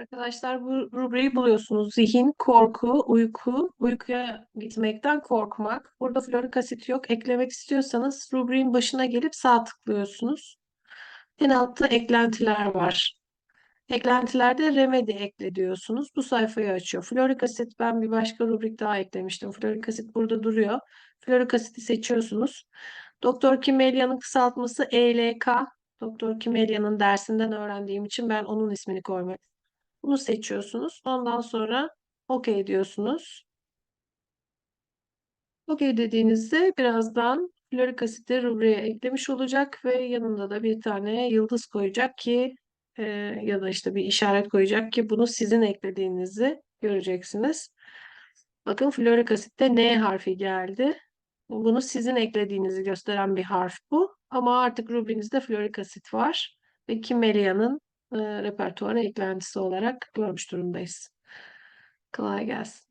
Arkadaşlar bu rubriği buluyorsunuz. Zihin, korku, uyku, uykuya gitmekten korkmak. Burada florik asit yok. Eklemek istiyorsanız rubriğin başına gelip sağ tıklıyorsunuz. En altta eklentiler var. Eklentilerde remedy ekle diyorsunuz. Bu sayfayı açıyor. Florik asit ben bir başka rubrik daha eklemiştim. Florik asit burada duruyor. Florik asiti seçiyorsunuz. Doktor Kimelia'nın kısaltması ELK. Doktor Kimelia'nın dersinden öğrendiğim için ben onun ismini koymak bunu seçiyorsunuz. Ondan sonra OK diyorsunuz. OK dediğinizde birazdan florik asiti rubriğe eklemiş olacak ve yanında da bir tane yıldız koyacak ki e, ya da işte bir işaret koyacak ki bunu sizin eklediğinizi göreceksiniz. Bakın florik asitte N harfi geldi. Bunu sizin eklediğinizi gösteren bir harf bu. Ama artık rubriğinizde florik asit var ve Kimelia'nın e, repertuara eklentisi olarak görmüş durumdayız. Kolay gelsin.